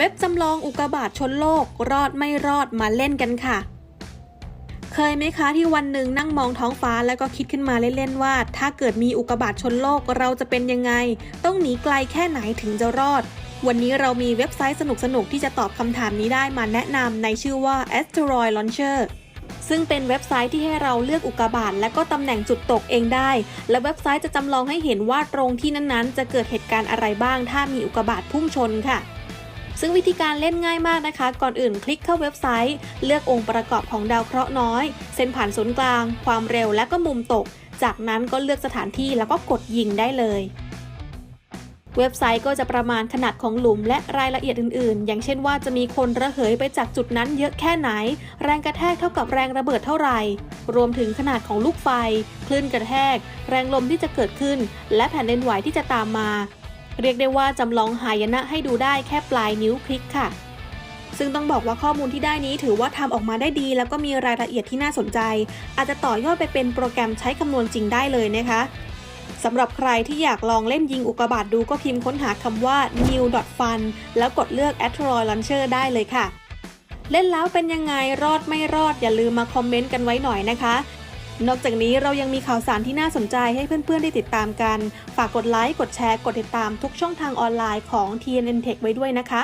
เว็บจำลองอุกกาบาตชนโลก รอดไม่รอดมาเล่นกันค่ะ เคยไหมคะที่วันหนึ่งนั่งมองท้องฟ้าแล้วก็คิดขึ้นมาเล่นๆว่า ถ้าเกิดมีอุกกาบาตชนโลกเราจะเป็นยังไง ต้องหนีไกลแค่ไหนถึงจะรอด วันนี้เรามีเว็บไซต์สนุกๆที่จะตอบคำถามนี้ได้มาแนะนำในชื่อว่า Asteroid Launcher ซึ่งเป็นเว็บไซต์ที่ให้เราเลือกอุกกาบาตและก็ตำแหน่งจุดตกเองได้ และเว็บไซต์จะจำลองให้เห็นว่าตรงที่นั้นๆ จะเกิดเหตุการณ์อะไรบ้าง ถ้ามีอุกกาบาตพุ่งชนค่ะ ซึ่งวิธีการเล่นง่ายมากนะคะ ก่อนอื่นคลิกเข้าเว็บไซต์ เลือกองค์ประกอบของดาวเคราะห์น้อย เส้นผ่านศูนย์กลาง ความเร็วและก็มุมตก จากนั้นก็เลือกสถานที่แล้วก็กดยิงได้เลย เว็บไซต์ก็จะประมาณขนาดของหลุมและรายละเอียดอื่นๆ อย่างเช่นว่าจะมีคนระเหยไปจากจุดนั้นเยอะแค่ไหน แรงกระแทกเท่ากับแรงระเบิดเท่าไหร่ รวมถึงขนาดของลูกไฟ คลื่นกระแทก แรงลมที่จะเกิดขึ้น และแผ่นดินไหวที่จะตามมา เรียกได้ว่าจำลองหายนะให้ดูได้แค่ปลายนิ้วคลิกค่ะ ซึ่งต้องบอกว่าข้อมูลที่ได้นี้ถือว่าทำออกมาได้ดี แล้วก็มีรายละเอียดที่น่าสนใจ อาจจะต่อยอดไปเป็นโปรแกรมใช้คำนวณจริงได้เลยนะคะสำหรับใครที่อยากลองเล่นยิงอุกกาบาตดูก็พิมพ์ค้นหาคำว่า new fun แล้วกดเลือก Asteroid Launcher ได้เลยค่ะ เล่นแล้วเป็นยังไงรอดไม่รอดอย่าลืมมาคอมเมนต์กันไว้หน่อยนะคะ นอกจากนี้เรายังมีข่าวสารที่น่าสนใจให้เพื่อนๆได้ติดตามกัน ฝากกดไลค์ กดแชร์ กดติดตามทุกช่องทางออนไลน์ของ TNN Tech ไว้ด้วยนะคะ